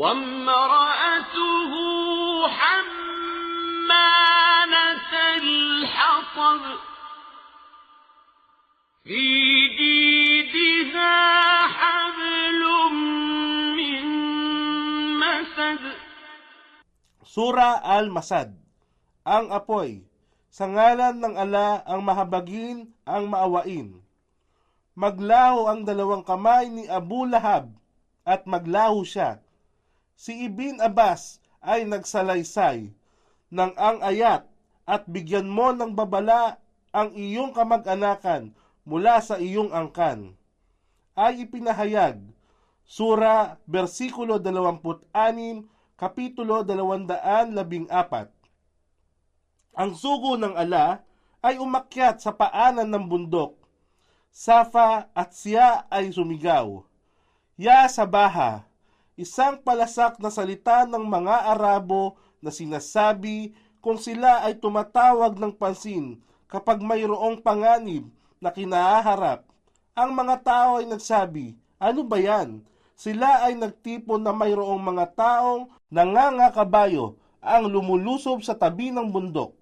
وامرأته حمالة الحطب في جيدها حبل من مسد Sura Al-Masad Ang apoy Sa ngalan ng ala ang mahabagin, ang maawain. Maglaho ang dalawang kamay ni Abu Lahab at maglaho siya. Si Ibn Abbas ay nagsalaysay ng ang ayat at bigyan mo ng babala ang iyong kamag-anakan mula sa iyong angkan. Ay ipinahayag Sura, versikulo 26, Kapitulo 214. Ang sugo ng ala ay umakyat sa paanan ng bundok. Safa at siya ay sumigaw. Ya Sabaha, isang palasak na salita ng mga Arabo na sinasabi kung sila ay tumatawag ng pansin kapag mayroong panganib na kinaharap. Ang mga tao ay nagsabi, ano ba yan? Sila ay nagtipon na mayroong mga taong nangangakabayo ang lumulusob sa tabi ng bundok.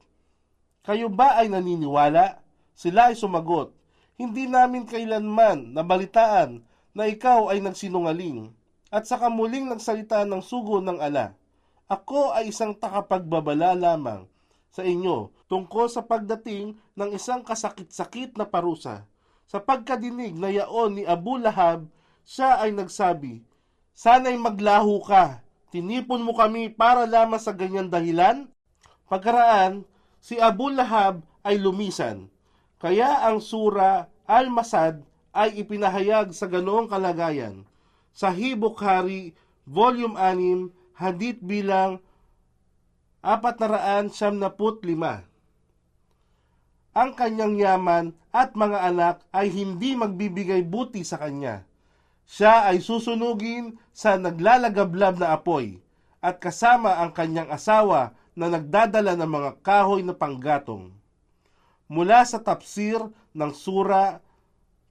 Kayo ba ay naniniwala? Sila ay sumagot, Hindi namin kailanman nabalitaan na ikaw ay nagsinungaling. At sa kamuling nagsalita ng sugo ng ala, Ako ay isang takapagbabala lamang sa inyo tungkol sa pagdating ng isang kasakit-sakit na parusa. Sa pagkadinig na yaon ni Abu Lahab, siya ay nagsabi, Sana'y maglaho ka, tinipon mo kami para lamang sa ganyan dahilan? Pagkaraan, si Abu Lahab ay lumisan. Kaya ang sura Al-Masad ay ipinahayag sa ganoong kalagayan. Sa Hibukhari, Volume 6, Hadith bilang 475. Ang kanyang yaman at mga anak ay hindi magbibigay buti sa kanya. Siya ay susunugin sa naglalagablab na apoy at kasama ang kanyang asawa na nagdadala ng mga kahoy na panggatong. Mula sa tafsir ng sura,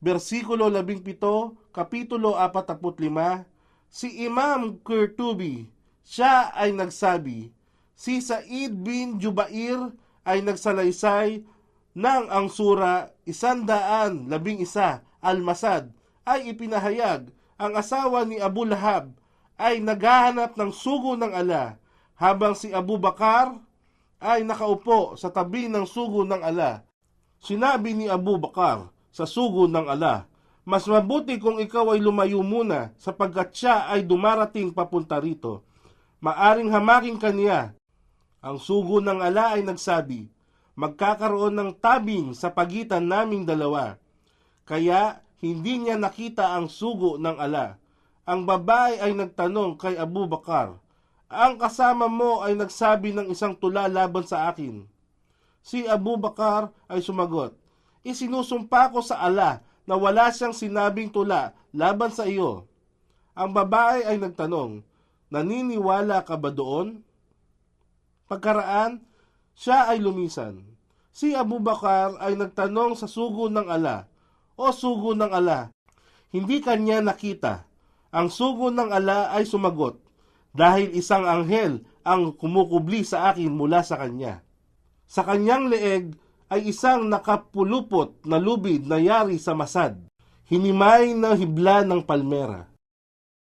versikulo 17, kapitulo 45, si Imam Qurtubi, siya ay nagsabi, si Said bin Jubair ay nagsalaysay ng ang sura isandaan labing isa al-Masad ay ipinahayag ang asawa ni Abu Lahab ay naghahanap ng sugo ng ala habang si Abu Bakar ay nakaupo sa tabi ng sugo ng ala. Sinabi ni Abu Bakar sa sugo ng ala, Mas mabuti kung ikaw ay lumayo muna sapagkat siya ay dumarating papunta rito. Maaring hamakin kaniya. Ang sugo ng ala ay nagsabi, Magkakaroon ng tabing sa pagitan naming dalawa. Kaya hindi niya nakita ang sugo ng ala. Ang babae ay nagtanong kay Abu Bakar, Ang kasama mo ay nagsabi ng isang tula laban sa akin. Si Abu Bakar ay sumagot, Isinusumpa ko sa ala na wala siyang sinabing tula laban sa iyo. Ang babae ay nagtanong, Naniniwala ka ba doon? Pagkaraan, siya ay lumisan. Si Abu Bakar ay nagtanong sa sugo ng ala, O sugo ng ala, hindi kanya nakita. Ang sugo ng ala ay sumagot, dahil isang anghel ang kumukubli sa akin mula sa kanya. Sa kanyang leeg ay isang nakapulupot na lubid na yari sa masad, hinimay na hibla ng palmera.